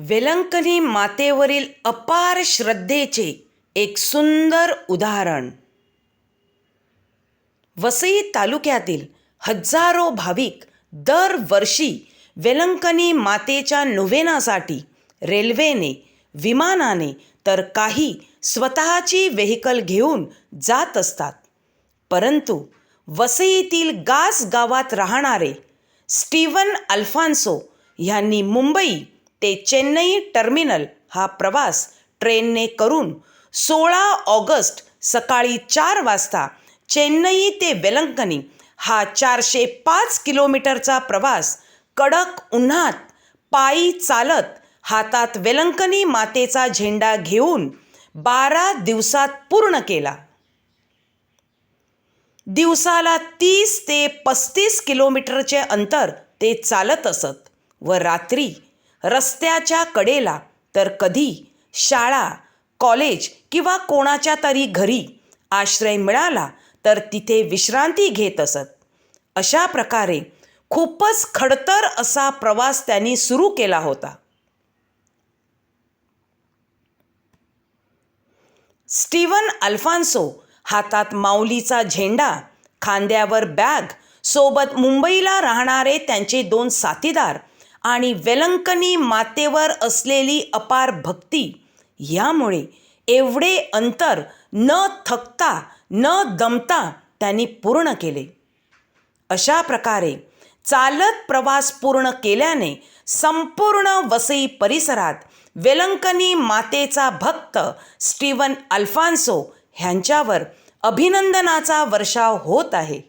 वेलंकनी मातेवरील अपार श्रद्धेचे एक सुंदर उदाहरण. वसई तालुक्यातील हजारो भाविक दरवर्षी वेलंकनी मातेच्या नुवेनासाठी रेल्वेने विमानाने तर काही स्वतःची व्हेकल घेऊन जात असतात. परंतु वसईतील गास गावात राहणारे स्टीवन अल्फान्सो ह्यांनी मुंबई ते चेन्नई टर्मिनल हा प्रवास ट्रेनने करून सोळा ऑगस्ट सकाळी चार वाजता चेन्नई ते वेलंकनी हा चारशे पाच किलोमीटरचा प्रवास कडक उन्हात पायी चालत हातात वेलंकनी मातेचा झेंडा घेऊन बारा दिवसात पूर्ण केला. दिवसाला तीस ते पस्तीस किलोमीटरचे अंतर ते चालत असत व रात्री रस्त्याच्या कडेला तर कधी शाळा कॉलेज किंवा कोणाच्या तरी घरी आश्रय मिळाला तर तिथे विश्रांती घेत असत. अशा प्रकारे खूपच खडतर असा प्रवास त्यांनी सुरू केला होता. स्टीवन अल्फान्सो हातात माऊलीचा झेंडा खांद्यावर बॅग सोबत मुंबईला राहणारे त्यांचे दोन साथीदार आणि वेलंकनी मातेवर असलेली अपार भक्ती यामुळे एवढे अंतर न थकता न दमता त्यांनी पूर्ण केले. अशा प्रकारे चालत प्रवास पूर्ण केल्याने संपूर्ण वसई परिसरात वेलंकनी मातेचा भक्त स्टीवन अल्फान्सो ह्यांच्यावर अभिनंदनाचा वर्षाव होत आहे.